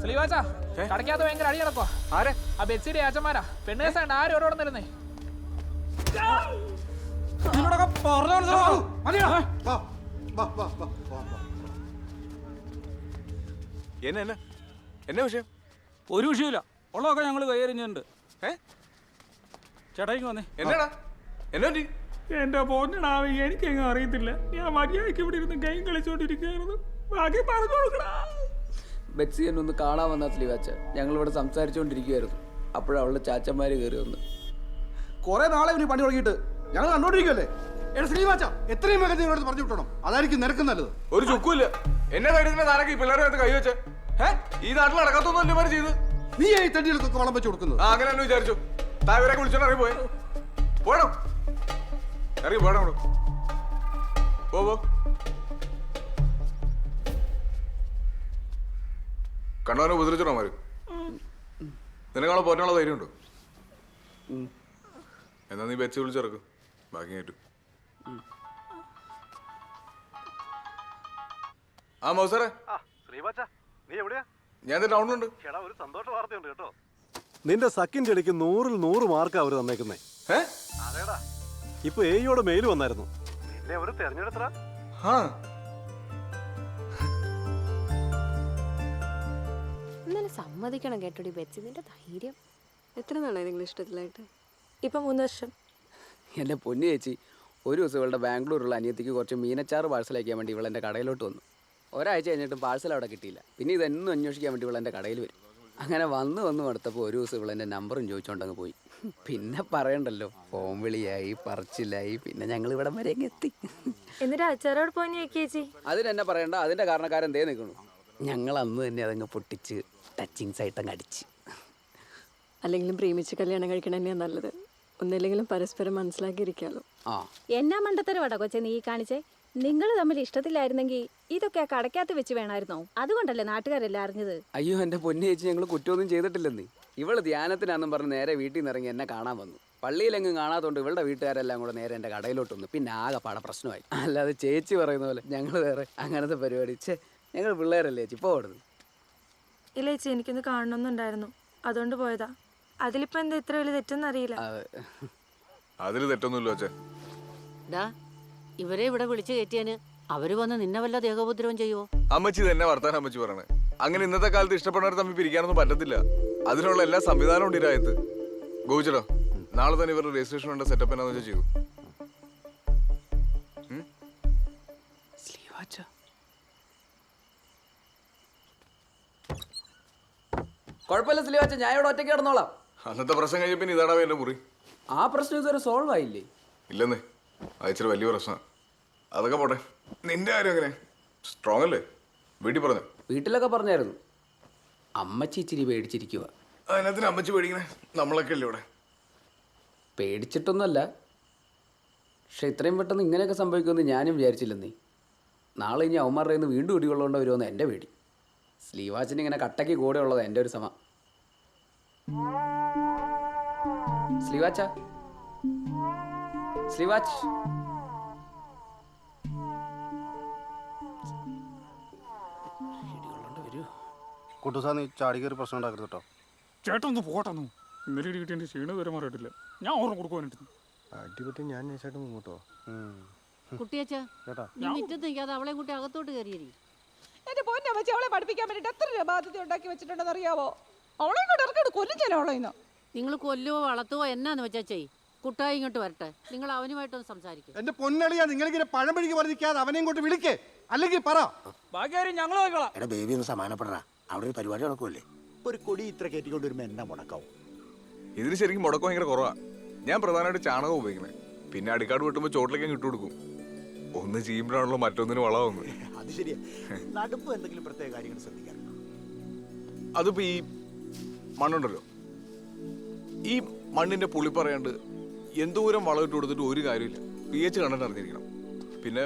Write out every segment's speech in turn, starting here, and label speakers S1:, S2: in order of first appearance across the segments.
S1: സ്ലീവാച്ചാ കടക്കാത്ത ഭയങ്കര അടി കിടക്കോ
S2: ആരെ?
S1: ആ ബെച്ചിയുടെ ആച്ചന്മാരാ പെണ്ണ് കേസാണ്ട് ആരും ഓരോടെ നിരുന്നേ
S3: വാ, വാ, വാ, വാ, വാ, വാ.
S2: എന്നെ എന്നെ എന്നെ വിഷയം?
S4: ഒരു വിഷയമില്ല. ഉള്ളതൊക്കെ ഞങ്ങൾ കൈയറിഞ്ഞിട്ടുണ്ട്
S2: ഏ?
S4: ചേട്ടായിക്ക് വന്നേ.
S2: എന്നാടാ? എന്നാ
S1: എന്റെ പോന്നടാവ് എനിക്കെങ്ങും അറിയത്തില്ല. ഞാൻ മര്യാദയ്ക്ക് ഇവിടെ ഇരുന്ന് ഗെയിം കളിച്ചോണ്ടിരിക്കുകയായിരുന്നു. ബാക്കി പറഞ്ഞു കൊടുക്കടാ
S5: ബെറ്റ്സി എന്നെ ഒന്ന് കാണാൻ വന്ന സ്ലീവാച്ച. ഞങ്ങൾ ഇവിടെ സംസാരിച്ചുകൊണ്ടിരിക്കുവായിരുന്നു അപ്പോഴവളുടെ ചാച്ചന്മാര് കയറി വന്ന്.
S3: കുറെ നാളെ ഇവന് പണി തുടങ്ങിയിട്ട്. ഞങ്ങൾ കണ്ടോണ്ടിരിക്കുവല്ലേ? എടാ ശ്രീവാച്ച എത്രയും വേഗം നിങ്ങളോട് പറഞ്ഞു വിട്ടണം. അതായിരിക്കും നിനക്ക് നല്ലത്.
S2: ഒരു ചുക്കുമില്ല എന്നെ ധൈര്യത്തിന് താരക്ക് ഈ പിള്ളേരെ കൈ വെച്ച്. ഈ നാട്ടിൽ അടക്കത്തൊന്നും അല്ലേ മാറി ചെയ്ത്
S3: നീ ഈ തടികൾക്കൊക്കെ വളം വെച്ച് കൊടുക്കുന്നത്.
S2: ആ അങ്ങനെ തന്നെ വിചാരിച്ചു. താവരെ വിളിച്ചോണ്ട് ഇറങ്ങി പോയെ പോടോ. ഇറങ്ങി പോടോ. പോ. കണ്ണവനെ ഉപദ്രവിച്ചോ മാറി നിനക്കാളെ പോറ്റാനുള്ള ധൈര്യമുണ്ടോ? എന്നാ നീ വെച്ച് വിളിച്ചിറക്കും ബാക്കി കേട്ടു ആ മൗസറേ
S6: ആ ശ്രീവാച്ച നീ എവിടെയാ?
S2: ഞാൻ ടൗണിലുണ്ട്.
S6: ഒരു സന്തോഷ വാർത്തയുണ്ട് കേട്ടോ.
S7: നിന്റെ സക്കിന്റെ ഇടയ്ക്ക് നൂറിൽ നൂറ് മാർക്ക് അവർ തന്നേക്കുന്നേ. ഇപ്പൊ എയോടെ മെയിൽ വന്നായിരുന്നു.
S6: അവർ
S8: സമ്മതിക്കണം കേട്ടോടി ബെച്ചി നിന്റെ ധൈര്യം.
S9: എത്ര നാളായി നിങ്ങൾ ഇഷ്ടത്തിലായിട്ട്? ഇപ്പം മൂന്ന് വർഷം.
S5: എന്റെ പൊന്നു ചേച്ചി ഒരു ദിവസം ഇവളുടെ ബാംഗ്ലൂരുള്ള അനിയത്തിക്ക് കുറച്ച് മീനച്ചാറ് പാഴ്സൽ അയക്കാൻ വേണ്ടി ഇവൾ എന്റെ കടയിലോട്ട് വന്നു. ഒരാഴ്ച കഴിഞ്ഞിട്ടും പാഴ്സൽ അവിടെ കിട്ടിയില്ല. പിന്നെ ഇതെന്നും അന്വേഷിക്കാൻ വേണ്ടി ഇവൾ എന്റെ കടയിൽ വരും. അങ്ങനെ വന്ന് വന്ന് മടുത്തപ്പോൾ ഒരു ദിവസം ഇവൾ എന്റെ നമ്പറും ചോദിച്ചുകൊണ്ടങ്ങ് പോയി. പിന്നെ പറയണ്ടല്ലോ ഫോൺ വിളിയായി പറച്ചിലായി പിന്നെ ഞങ്ങൾ ഇവിടം വരെ അങ്ങ് എത്തി.
S9: എന്നിട്ട് അച്ചാറോട് പോയി ചേച്ചി?
S5: അതിനെന്നെ പറയണ്ട അതിന്റെ കാരണക്കാരൻ ദേ നിൽക്കണു ഞങ്ങൾ അന്ന് തന്നെ അതങ്ങ് പൊട്ടിച്ച് ടച്ചിങ്സ് ആയിട്ട് അങ്ങ് അടിച്ച്.
S9: അല്ലെങ്കിലും പ്രേമിച്ച് കല്യാണം കഴിക്കണം തന്നെയാണ് നല്ലത്. ഒന്നില്ലെങ്കിലും പരസ്പരം മനസ്സിലാക്കിയിരിക്കാലോ.
S5: ആ.
S8: എന്നാ മണ്ടത്തരവാടാ കൊച്ചെ നീ കാണിച്ചേ? നിങ്ങൾ തമ്മിൽ ഇഷ്ടത്തിലായിരുന്നെങ്കിൽ ഇതൊക്കെ ആ കടക്കകത്ത് വെച്ച് വേണമായിരുന്നോ? അതുകൊണ്ടല്ലേ നാട്ടുകാരെല്ലാം അറിഞ്ഞത്?
S5: അയ്യോ എന്റെ പൊന്നു ചേച്ചി ഞങ്ങൾ കുറ്റമൊന്നും ചെയ്തിട്ടില്ലെന്നേ. ഇവൾ ധ്യാനത്തിനാന്നും പറഞ്ഞ് നേരെ വീട്ടിൽ നിന്ന് ഇറങ്ങി എന്നെ കാണാൻ വന്നു. പള്ളിയിലെങ്ങും കാണാത്തോണ്ട് ഇവളുടെ വീട്ടുകാരെല്ലാം കൂടെ നേരെ എന്റെ കടയിലോട്ട് വന്നു. പിന്നെ ആകെ പാടെ പ്രശ്നമായി. അല്ലാതെ ചേച്ചി പറയുന്ന പോലെ ഞങ്ങൾ വേറെ അങ്ങനത്തെ പരിപാടി. ചേ ഞങ്ങൾ പിള്ളേരല്ലേ ചേച്ചി? പോകരുത്
S9: ഇല്ല ചേച്ചി എനിക്കൊന്ന് കാണണമെന്നുണ്ടായിരുന്നു. അതുകൊണ്ട് പോയതാ. അതിലിപ്പോ എന്താ ഇത്ര വലിയ തെറ്റെന്നറിയില്ല
S2: അതിൽ തെറ്റൊന്നുമില്ല അച്ഛൻ
S10: ഡാ ഇവരെ ഇവിടെ വിളിച്ചു കയറ്റിയാന് അവർ വന്ന് നിന്നെ വല്ല ദേഹോപദ്രവം ചെയ്യുവോ?
S2: അമ്മച്ചി തന്നെ വർത്താനം അമ്മച്ചി പറയണേ. അങ്ങനെ ഇന്നത്തെ കാലത്ത് ഇഷ്ടപ്പെടുന്നവർ തമ്മിൽ പിരിക്കാനൊന്നും പറ്റത്തില്ല. അതിനുള്ള എല്ലാ സംവിധാനവും ഉണ്ട് ഇരായത്ത് രാജ്യത്ത്. ഗോചടോ നാളെ തന്നെ ഇവരുടെ രജിസ്ട്രേഷൻ വേണ്ട സെറ്റപ്പ് എന്നാന്ന് വെച്ചാൽ ചെയ്തു
S5: കുഴപ്പമില്ല സിലി സ്ലീവാച്ച ഞാൻ ഇവിടെ ഒറ്റയ്ക്ക് കിടന്നോളാം.
S2: അന്നത്തെ പ്രശ്നം കഴിഞ്ഞ പിന്നെ ഇതാടാ എന്റെ മുറി.
S5: ആ പ്രശ്നം ഇതുവരെ സോൾവ് ആയില്ലേ?
S2: ഇല്ലെന്നേ അയച്ചൊരു വലിയ പ്രശ്നമാണ് അതൊക്കെ പോട്ടെ. നിന്റെ കാര്യം എങ്ങനെ? സ്ട്രോങ് അല്ലേ? വീട്ടിൽ പറഞ്ഞു?
S5: വീട്ടിലൊക്കെ പറഞ്ഞായിരുന്നു. അമ്മച്ചി ഇച്ചിരി പേടിച്ചിരിക്കുക
S2: അതിനകത്തിന് അമ്മച്ചി പേടിക്കണേ? നമ്മളൊക്കെ അല്ലേ ഇവിടെ?
S5: പേടിച്ചിട്ടൊന്നുമല്ല. പക്ഷെ ഇത്രയും പെട്ടെന്ന് ഇങ്ങനെയൊക്കെ സംഭവിക്കുമെന്ന് ഞാനും വിചാരിച്ചില്ലെന്നേ. നാളെ ഇനി അവന്മാരുടെ കയ്യിൽ നിന്ന് വീണ്ടും ഇടികൊള്ളേണ്ട വരുമെന്ന് എന്റെ പേടി. സ്ലീവാച്ചിന് ഇങ്ങനെ കട്ടയ്ക്ക് കൂടെ ഉള്ളത് എന്റെ ഒരു സമ. സ്ലീവാച്ച? സ്ലീവാച്ച്.
S7: കുട്ടുസാ നീ ചാടി കയറി പ്രശ്നം ഉണ്ടാക്കരുത് കേട്ടോ.
S4: ചേട്ടൻ ഒന്ന്. പോട്ടെന്നു ഇന്നലെ ഇടി കിട്ടിയ ക്ഷീണം വരെ മാറിയിട്ടില്ല. ഞാൻ ഓർമ്മ കൊടുക്കുവാനായിട്ട്.
S7: അടിപറ്റി ഞാൻ മുങ്ങോട്ടോ
S10: കുട്ടിയച്ചാ
S7: ചേട്ടാ.
S10: നീ മുറ്റത്ത് നിൽക്കാതെ അവളെ കുട്ടി അകത്തോട്ട് കയറിയരി.
S8: എന്റെ പൊന്നെ വെച്ച് അവളെ പഠിപ്പിക്കാൻ വേണ്ടിട്ട് എത്ര രൂപ ബാധ്യത ഉണ്ടാക്കി വെച്ചിട്ടുണ്ടെന്ന് അറിയാവോ? അവളെ ഇങ്ങോട്ട് ഇറക്കോട് കൊല്ലും ഞാൻ അവളെ ഇന്ന്.
S10: നിങ്ങൾ കൊല്ലുവോ വളർത്തുവോ എന്നാന്ന് വെച്ചാ ചെയ് കുട്ടായി ഇങ്ങോട്ട് വരട്ടെ. നിങ്ങൾ അവനുമായിട്ടൊന്ന് സംസാരിക്കും.
S3: എന്റെ പൊന്നളിയാ നിങ്ങളിങ്ങനെ പഴംപഴിക്ക് പറഞ്ഞിരിക്കാതെ അവനെ ഇങ്ങോട്ട് വിളിക്കേ. അല്ലെങ്കിൽ പറ.
S4: ബാക്കി ഞങ്ങൾ
S6: എടാ ബേബി ഒന്ന് സമാനപ്പെടാ അവിടെ ഒരു പരിപാടി നടക്കുമല്ലേ
S11: ഒരു കൊടി ഇത്ര കയറ്റിക്കൊണ്ട് വരുമ്പോ എന്നാ മുടക്കാവും?
S2: ഇതിന് ശരിക്കും മുടക്കം ഭയങ്കര കുറവാ. ഞാൻ പ്രധാനമായിട്ട് ചാണകം ഉപയോഗിക്കുന്നത്. പിന്നെ അടിക്കാട് വെട്ടുമ്പോൾ ചോട്ടിലേക്ക് അങ്ങ് ഇട്ട് കൊടുക്കും. ഒന്ന് ചെയ്യുമ്പോഴാണല്ലോ മറ്റൊന്നിന് വളമാവുന്നത്.
S11: അത് ശരിയാ. നടുപ്പ് എന്തെങ്കിലും പ്രത്യേക കാര്യങ്ങൾ ശ്രദ്ധിക്കാറുണ്ടോ?
S2: അതിപ്പോ ഈ മണ്ണുണ്ടല്ലോ. ഈ മണ്ണിന്റെ പുളി പറയാണ്ട് എന്തോരം വളം ഇട്ട് കൊടുത്തിട്ട് ഒരു കാര്യമില്ല. പി എച്ച് കണ്ടിട്ട് അറിഞ്ഞിരിക്കണം. പിന്നെ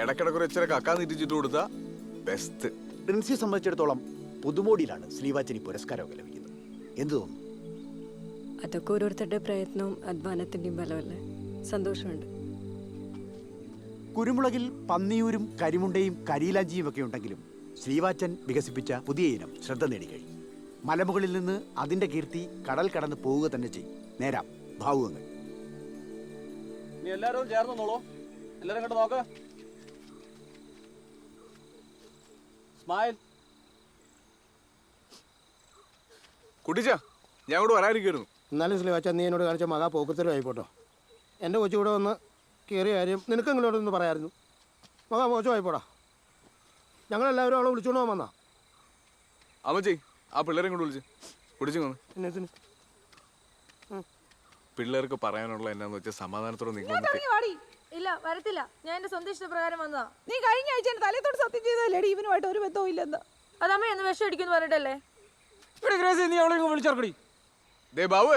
S2: ഇടക്കിടക്ക് ഒരു ഇച്ചിരി കക്കാൻ തിരിച്ചിട്ട് കൊടുത്താ ബെസ്റ്റ്
S11: പ്രിൻസിയെ സംബന്ധിച്ചിടത്തോളം പുതുമോടിയിലാണ് ശ്രീവാച്ചനി പുരസ്കാരമൊക്കെ ലഭിക്കുന്നത്. എന്ത് തോന്നുന്നു?
S9: അതൊക്കെ ഓരോരുത്തരുടെ പ്രയത്നവും അധ്വാനത്തിന്റെയും ബലമല്ലേ സന്തോഷമുണ്ട്.
S11: കുരുമുളകിൽ പന്നിയൂരും കരിമുണ്ടയും കരിയിലാഞ്ചിയും ഒക്കെ ഉണ്ടെങ്കിലും ശ്രീവാച്ചൻ വികസിപ്പിച്ച പുതിയ ഇനം ശ്രദ്ധ നേടിക്കഴിഞ്ഞു. മലമുകളിൽ നിന്ന് അതിന്റെ കീർത്തി കടൽ കടന്ന് പോവുക തന്നെ ചെയ്യും. നേരാം ഭാവുകങ്ങൾ.
S3: നോക്ക്. സ്മൈൽ.
S2: കുട്ടിച്ച ഞാൻ ഇവിടെ വരാനിരിക്കുന്നു
S3: എന്നാലും ശ്രീവാച്ച നീ എന്നോട് കാണിച്ച മകാ പോക്കത്തിലും ആയിപ്പോട്ടോ എന്റെ കൊച്ചു ഇവിടെ വന്ന് കയറിയ കാര്യം നിനക്ക് ഇവിടെ ഒന്ന് പറയായിരുന്നു. മകാ മോശമായിപ്പോടാ ഞങ്ങളെല്ലാവരും അവളെ വിളിച്ചോണ്ട് പോകാൻ വന്നാ.
S2: അമ്മച്ചി ആ പിള്ളേരെ കൊണ്ട് വിളിച്ച്. വിളിച്ചു വന്ന്.
S3: എന്നത്തിന്
S2: പിള്ളേർക്ക് പറയാനുള്ള എന്നാന്ന് വെച്ചാൽ സമാധാനത്തോടെ നിങ്ങൾ
S9: ഇല്ല വരത്തില്ല. ഞാൻ എന്റെ സ്വന്തം ഇഷ്ടപ്രകാരം വന്നതാ.
S8: നീ കഴിഞ്ഞ ആഴ്ച എന്റെ തലയത്തോട് സത്യം ചെയ്തല്ലേടി ഇവനുമായിട്ട് ഒരു ബന്ധവും ഇല്ലെന്ന്.
S9: അതമ്മ എന്ന് വിഷം അടിക്കുന്നു പറഞ്ഞിട്ടല്ലേ?
S1: ഇവിടെ ഗ്രേസി നീ അവളെ വിളിച്ചറക്കടി
S2: ദേ ബാബു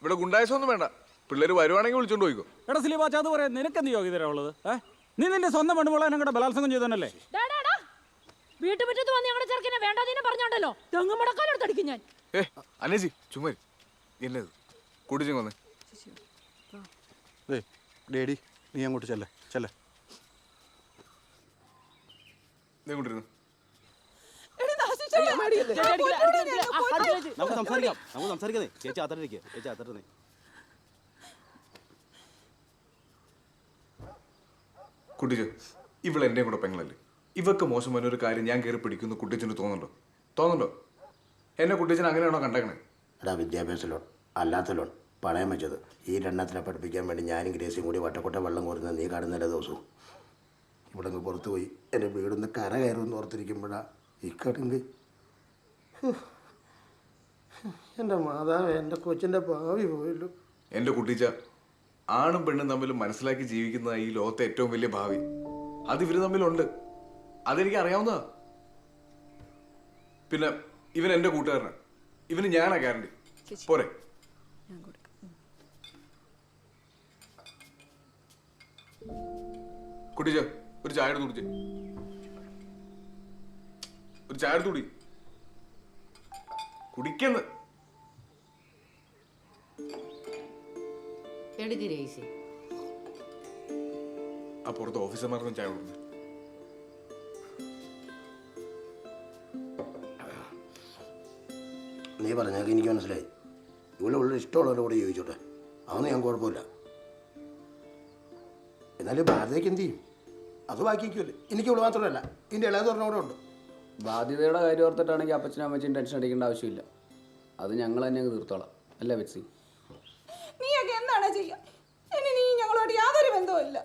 S2: ഇവിടെ ഗുണ്ടായസൊന്നും വേണ്ട. പിള്ളേർ വരുവാണെങ്കിൽ വിളിച്ചോണ്ട് പോയിക്കോ.
S1: എടാ സിലിബാച്ച അത് നിനക്ക് നിനക്കെന്ത് യോഗ്യതരാ ഉള്ളത് ഏ? നീ നിന്റെ സ്വന്തം പെണ്ണുമുള്ള ഞങ്ങളുടെ ബലാത്സംഗം ചെയ്തതന്നല്ലേ
S8: വീട്ടുമുറ്റത്ത് വന്ന് ഞങ്ങളുടെ ചെറുക്കിനെ വേണ്ടാതീനെ പറഞ്ഞോണ്ടല്ലോ. തെങ്ങ് മുടക്കാലെടുത്തടിക്കും ഞാൻ.
S2: ഏ അനേജി ചുമ്മാ. എന്നത് കുടിച്ചു വന്ന്.
S3: ഡേഡി നീ അങ്ങോട്ട് ചെല്ലേ ചെല്ലേ.
S2: കൊണ്ടിരുന്നു
S3: നമുക്ക് സംസാരിക്കാം നമുക്ക് സംസാരിക്കാതെ ചേച്ചി അത്രേ ചേച്ചി അത്തരന്നേ
S2: കുട്ടിച്ചു ഇവൾ എന്റെയും കൂടെ പെങ്ങളല്ലേ? ഇവക്ക് മോശം വരുന്ന ഒരു കാര്യം ഞാൻ കയറി പിടിക്കുന്നു കുട്ടിച്ചന് തോന്നുന്നുണ്ടോ? തോന്നുന്നുണ്ടോ? എന്നെ കുട്ടിച്ചൻ അങ്ങനെയാണോ കണ്ടേക്കണേ?
S6: എടാ വിദ്യാഭ്യാസ ലോൺ അല്ലാത്ത ലോൺ പണയം വെച്ചത്. ഈ രണ്ടെണ്ണത്തിനെ പഠിപ്പിക്കാൻ വേണ്ടി ഞാനും ഗ്രേസിയും കൂടി വട്ടക്കൊട്ട വെള്ളം കോരുന്നത് നീ കാണുന്നില്ല ദിവസവും? ഇവിടെ നിന്ന് പുറത്തു പോയി എന്റെ വീടിന്ന് കര കയറുമെന്ന് ഓർത്തിരിക്കുമ്പോഴാണ് ഈ കടുങ്ക്. എന്റെ മാതാവ് എന്റെ കൊച്ചിന്റെ ഭാവി പോയല്ലോ.
S2: എന്റെ കുട്ടിച്ച ആണും പെണ്ണും തമ്മിൽ മനസ്സിലാക്കി ജീവിക്കുന്ന ഈ ലോകത്തെ ഏറ്റവും വലിയ ഭാവി. അത് ഇവർ തമ്മിലുണ്ട്. അതെനിക്ക് അറിയാവുന്നതാ. പിന്നെ ഇവൻ എന്റെ കൂട്ടുകാരനാണ് ഇവന് ഞാനാ ഗ്യാരണ്ടി പോരെ. കുട്ടിച്ച ഒരു ചായ എടുത്ത് കുടിച്ചേ. ഒരു ചായ എടുത്ത് കുടി. കുടിക്കെന്ന്.
S10: എടുക്ക് രേസി
S2: ആ പുറത്ത് ഓഫീസർമാർക്കും ചായ കൊടുക്കുന്നു
S6: നീ പറഞ്ഞ എനിക്ക് മനസ്സിലായി. ഇവിടെ ഉള്ള ഇഷ്ടമുള്ളവരുടെ കൂടെ ചോദിച്ചോട്ടെ അതൊന്നും ഞാൻ കുഴപ്പമില്ല. എന്നാലും ഭാരതയ്ക്ക് എന്ത് ചെയ്യും? അത് ബാക്കിക്കുമല്ലേ എനിക്ക് ഇവിടെ മാത്രമല്ല. ഇതിന്റെ ഇളയത് പറഞ്ഞ കൂടെ ഉണ്ട്.
S5: ബാധ്യതയുടെ കാര്യം ഓർത്തിട്ടാണെങ്കിൽ അപ്പച്ചനും അമ്മച്ചും ടെൻഷൻ അടിക്കേണ്ട ആവശ്യമില്ല. അത് ഞങ്ങൾ തന്നെ അങ്ങ് തീർത്തോളാം. അല്ലേ ബെറ്റ്സി
S8: നീയൊക്കെ എന്താണ് ചെയ്യാ ഇനി നീ ഞങ്ങളോട് യാതൊരു ബന്ധവും ഇല്ല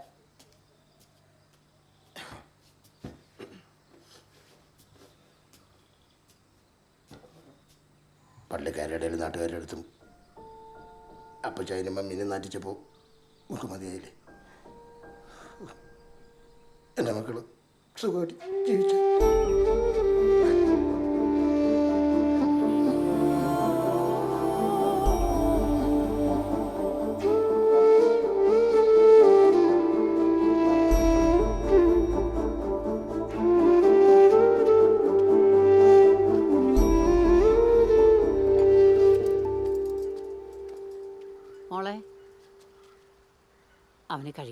S6: പള്ളിക്കാരുടെ നാട്ടുകാരുടെ അടുത്തും. അപ്പം ചൈനമ്മ മീനെ നാറ്റിച്ചപ്പോൾ നമുക്ക് മതിയായില്ലേ? എന്റെ മക്കൾ സുഖമായിട്ട് ജീവിച്ചു.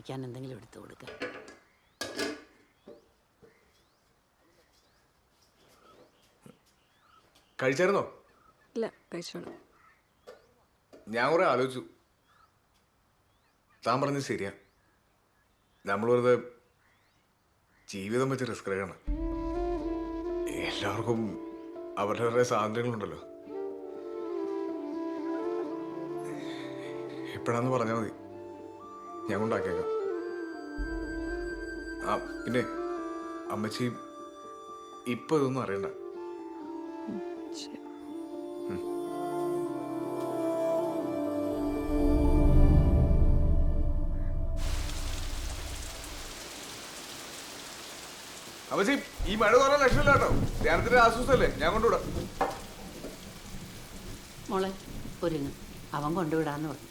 S10: കഴിക്കാൻ എന്തെങ്കിലും എടുത്തു കൊടുക്ക.
S2: കഴിച്ചായിരുന്നോ?
S8: ഇല്ല കഴിച്ചോളൂ.
S2: ഞാൻ കുറെ ആലോചിച്ചു. താൻ പറഞ്ഞത് ശരിയാ. നമ്മൾ വെറുതെ ജീവിതം വെച്ച് റിസ്ക് എടുക്കണം. എല്ലാവർക്കും അവരുടെ സ്വാതന്ത്ര്യങ്ങളുണ്ടല്ലോ എപ്പോഴാന്ന് പറഞ്ഞാൽ മതി. ഞാൻ കൊണ്ടാക്കിയേക്കാം. ആ പിന്നെ അമ്മച്ചി ഇപ്പൊ ഇതൊന്നും അറിയണ്ട. അമ്മച്ചി ഈ മഴ കുറേ ലക്ഷമില്ല കേട്ടോ. ധ്യാനത്തിന്റെ ആശ്വാസമല്ലേ? ഞാൻ കൊണ്ടുവിടാം.
S10: മോളെ ഒരുങ്ങ്. അവൻ കൊണ്ടുവിടാന്ന് പറഞ്ഞു.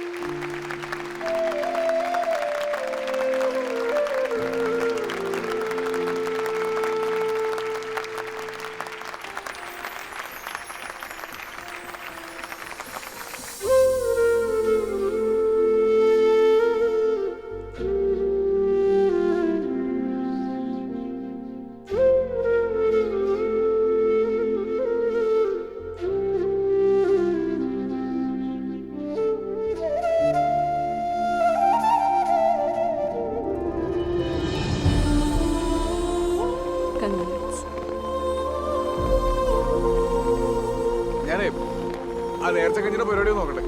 S2: ആ നേരത്തെ കഴിഞ്ഞ പരിപാടി നോക്കട്ടെ.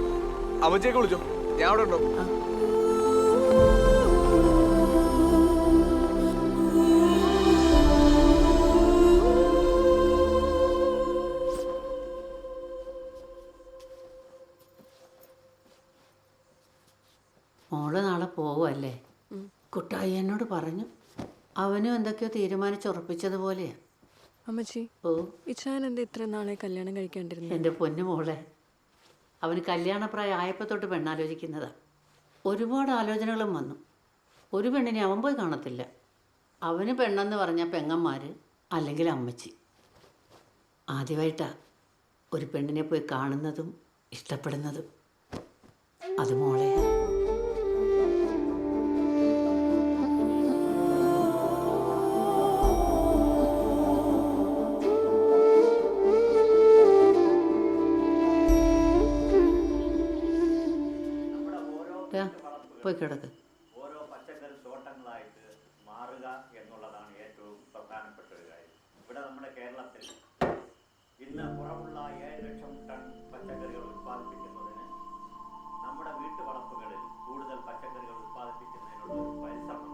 S2: അമ്മച്ചേക്ക് വിളിച്ചോ? ഞാൻ അവിടെ ഉണ്ടോ?
S10: മോൾ നാളെ പോവല്ലേ കുട്ടായി എന്നോട് പറഞ്ഞു. അവനും എന്തൊക്കെയോ തീരുമാനിച്ചുറപ്പിച്ചതുപോലെയാ.
S9: അമ്മച്ചി
S10: ഓ.
S9: ഇച്ചാൻ എന്താ ഇത്ര നാളെ കല്യാണം കഴിക്കാണ്ടിരുന്നു?
S10: എന്റെ പൊന്നു മോളെ അവന് കല്യാണപ്രായം ആയപ്പോൾ തൊട്ട് പെണ്ണാലോചിക്കുന്നത്. ഒരുപാട് ആലോചനകളും വന്നു. ഒരു പെണ്ണിനെ അവൻ പോയി കാണത്തില്ല. അവന് പെണ്ണെന്ന് പറഞ്ഞ പെങ്ങന്മാർ അല്ലെങ്കിൽ അമ്മച്ചി. ആദ്യമായിട്ടാ ഒരു പെണ്ണിനെ പോയി കാണുന്നതും ഇഷ്ടപ്പെടുന്നതും. അത് മോളെയാ പോയി കിടക്ക്.
S12: ഓരോ പച്ചക്കറി തോട്ടങ്ങളായിട്ട് മാറുക എന്നുള്ളതാണ് ഏറ്റവും പ്രധാനപ്പെട്ട ഒരു കാര്യം. ഇവിടെ നമ്മുടെ കേരളത്തിൽ ഇന്ന് കുറവുള്ള ഏഴ് ലക്ഷം ടൺ പച്ചക്കറികൾ ഉത്പാദിപ്പിക്കുന്നതിന് നമ്മുടെ വീട്ടുവളപ്പുകളിൽ കൂടുതൽ പച്ചക്കറികൾ ഉത്പാദിപ്പിക്കുന്നതിനുള്ള പരിശ്രമം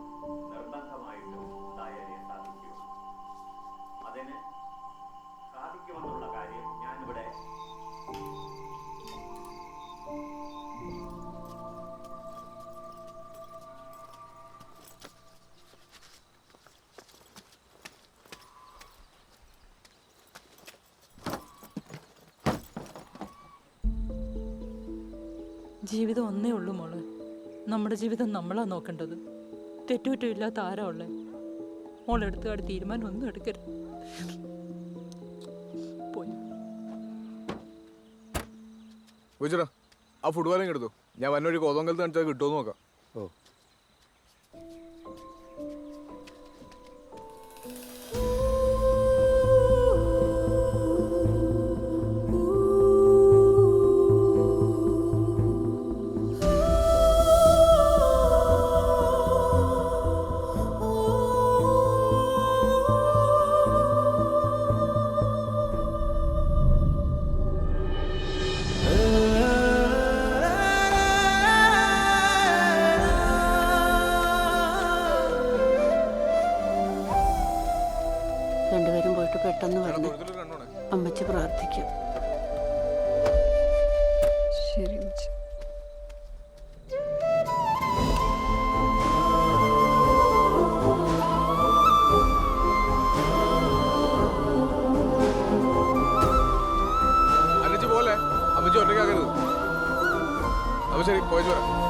S9: ജീവിതം ഒന്നേ ഉള്ളൂ മോൾ. നമ്മുടെ ജീവിതം നമ്മളാണ് നോക്കേണ്ടത്. തെറ്റുകുറ്റമില്ലാത്ത ആരാ ഉള്ളേ? മോളെടുത്തുകാട് തീരുമാനം ഒന്നും എടുക്കരുത്. പോയി.
S2: ആ ഫുട്ബോളിങ് എടുത്തു ഞാൻ വന്നൊരു കോതങ്കലത്ത് കാണിച്ചാൽ കിട്ടുമോ നോക്കാം. അന്നിച്ച് പോലെ അമ്മച്ചി ഒറ്റയ്ക്കാക്കരുത്